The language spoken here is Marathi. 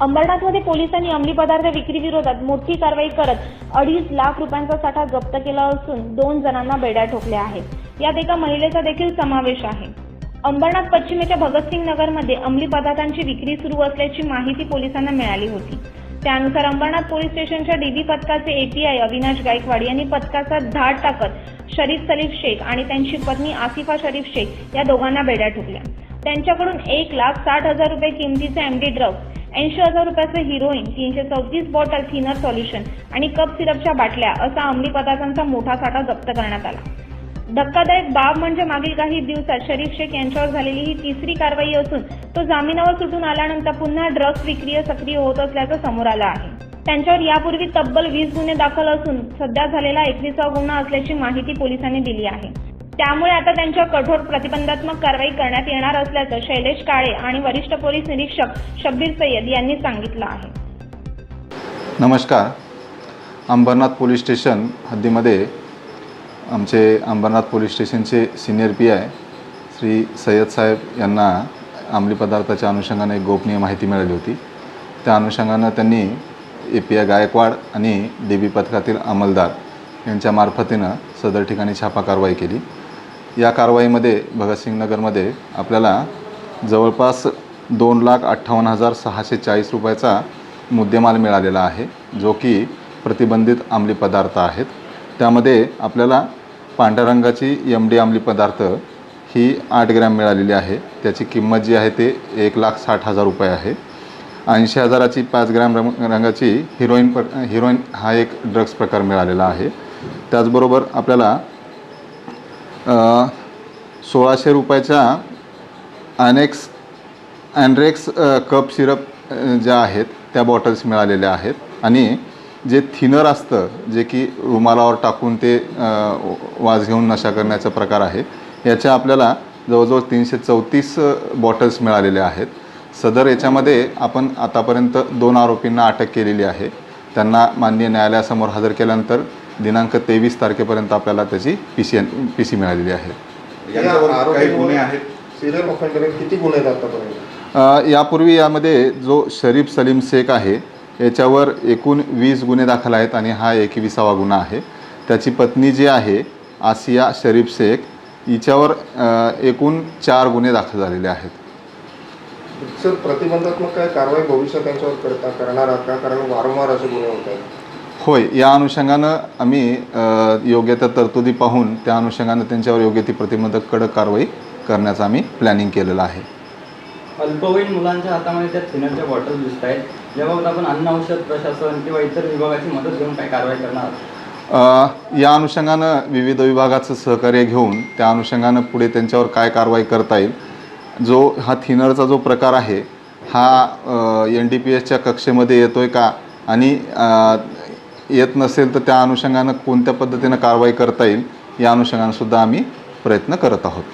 अंबरनाथमध्ये पोलिसांनी अंमली पदार्थ विक्री विरोधात मोठी कारवाई करत अडीच लाख रुपयांचा साठा जप्त केला असून दोन जणांना बेड्या ठोकल्या आहेत. यात एका महिलेचा देखील समावेश आहे. अंबरनाथ पश्चिमेच्या भगतसिंग नगरमध्ये अंमली पदार्थांची विक्री सुरू असल्याची माहिती पोलिसांना मिळाली होती. त्यानुसार अंबरनाथ पोलीस स्टेशनच्या डीबी पथकाचे एपीआय अविनाश गायकवाड यांनी पथकाचा धाड टाकत शरीफ सलीफ शेख आणि त्यांची पत्नी आसिफा शरीफ शेख या दोघांना बेड्या ठोकल्या. त्यांच्याकडून एक लाख साठ हजार रुपये किमतीचे एमडी ड्रग्ज ऐंशी हजार रुपयाचे हिरोईन तीनशे सव्वीस बॉटल थिनर सॉल्युशन आणि कप सिरपच्या बाटल्या असा अंमली पदार्थांचा मोठा साठा जप्त करण्यात आला. धक्कादायक बाब म्हणजे मागील काही दिवसात शरीफ शेख यांच्यावर झालेली ही तिसरी कारवाई असून तो जामिनावर सुटून आल्यानंतर पुन्हा ड्रग्ज विक्रीय सक्रिय होत असल्याचं समोर आलं आहे. त्यांच्यावर यापूर्वी तब्बल वीस गुन्हे दाखल असून सध्या झालेला एकविसावा गुन्हा असल्याची माहिती पोलिसांनी दिली आहे. त्यामुळे आता त्यांच्या कठोर प्रतिबंधात्मक कारवाई करण्यात येणार असल्याचं शैलेश काळे आणि वरिष्ठ पोलीस निरीक्षक शब्बीर सय्यद यांनी सांगितलं आहे. नमस्कार. अंबरनाथ पोलीस स्टेशन हद्दीमध्ये आमचे अंबरनाथ पोलीस स्टेशनचे senior P I Shri Sayyed साहेब यांना अंमली पदार्थाच्या अनुषंगाने एक गोपनीय माहिती मिळाली होती. त्या अनुषंगानं त्यांनी ए पी आय गायकवाड आणि डी बी पथकातील अंमलदार यांच्या मार्फतीनं सदर ठिकाणी छापा कारवाई केली. या कारवाईमध्ये भगतसिंग नगरमध्ये आपल्याला जवळपास दोन लाख अठ्ठावन्न हजार सहाशे चाळीस रुपयाचा मुद्देमाल मिळालेला आहे जो की प्रतिबंधित अंमली पदार्थ आहेत. त्यामध्ये आपल्याला पांढऱ्या रंगाची एम डी अंमली पदार्थ ही आठ ग्रॅम मिळालेली आहे. त्याची किंमत जी आहे ते एक लाख साठ हजार रुपये आहे. ऐंशी हजाराची पाच ग्रॅम रंग रंगाची हिरोईन प हिरोईन हा एक ड्रग्स प्रकार मिळालेला आहे. त्याचबरोबर आपल्याला सोळाशे रुपयाच्या अनेक्स अँड्रेक्स कप सिरप ज्या आहेत त्या बॉटल्स मिळालेल्या आहेत. आणि जे थिनर असतं जे की रुमालावर टाकून ते वाज घेऊन नशा करण्याचा प्रकार आहे याच्या आपल्याला जवळजवळ तीनशे चौतीस बॉटल्स मिळालेल्या आहेत. सदर याच्यामध्ये आपण आतापर्यंत दोन आरोपींना अटक केलेली आहे. त्यांना माननीय न्यायालयासमोर हजर केल्यानंतर दिनांक तेवीस तारखेपर्यंत आपल्याला त्याची P C N P C मिळालेली आहे. यांच्यावर काही गुन्हे आहेत? सिरियल ऑफेंडर किती गुन्हे आहेत आतापर्यंत? अ, यापूर्वी यामध्ये जो शरीफ सलीम शेख आहे याच्यावर एकूण वीस गुन्हे दाखल आहेत आणि हा एकविसावा गुन्हा आहे. त्याची पत्नी जी आहे आसिया शरीफ शेख हिच्यावर एकूण चार गुन्हे दाखल झालेले आहेत. सर प्रतिबंधात्मक काय कारवाई भविष्यात त्यांच्यावर करता करणार आहात का? कारण वारंवार असे गुन्हे होत आहेत. होय या अनुषंगानं आम्ही योग्य त्या तरतुदी पाहून त्या अनुषंगानं त्यांच्यावर योग्य ती प्रतिबंधक कडक कारवाई करण्याचं आम्ही प्लॅनिंग केलेलं आहे. अल्पवयीन मुलांच्या हातामध्ये त्या थिनरच्या बॉटल दिसत आहेत. याबाबत आपण अन्न औषध प्रशासन किंवा इतर विभागाची मदत घेऊन काय कारवाई करणार या अनुषंगानं विविध विभागाचं सहकार्य घेऊन त्या अनुषंगानं पुढे त्यांच्यावर काय कारवाई करता येईल जो हा थिनरचा जो प्रकार आहे हा एन डी पी एसच्या कक्षेमध्ये येतो आहे का? आणि येत नसेल तर त्या अनुषंगानं कोणत्या पद्धतीनं कारवाई करता येईल या अनुषंगानं सुद्धा आम्ही प्रयत्न करत आहोत.